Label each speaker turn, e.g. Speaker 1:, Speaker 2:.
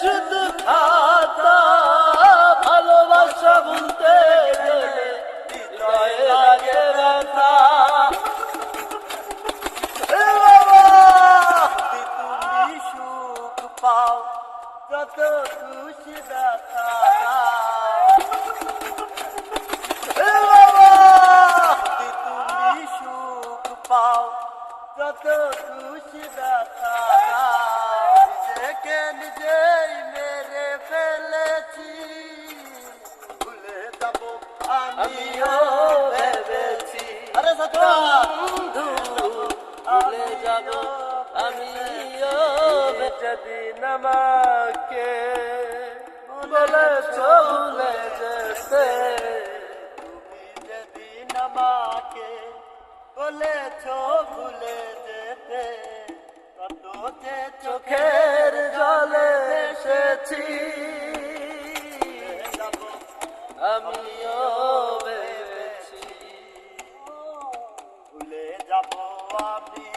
Speaker 1: শুধু খাতা ভালোবাসা বলতে গেলে লাগে না তুমি সুখ পাও কত খুশি দেখা তুমি সুখ পাও কত খুশি দেখা নিজেকে নিজে আমিও ভেবেছি। আরে
Speaker 2: বন্ধু ভুলে যাব। আমিও যেদিন আমাকে। বলেছ ভুলে যেতে।
Speaker 1: তুমি যেদিন আমাকে বলেছ ভুলে যেতে কত যে
Speaker 2: চোখের জলে এসেছি। আমিও
Speaker 1: যাব আমি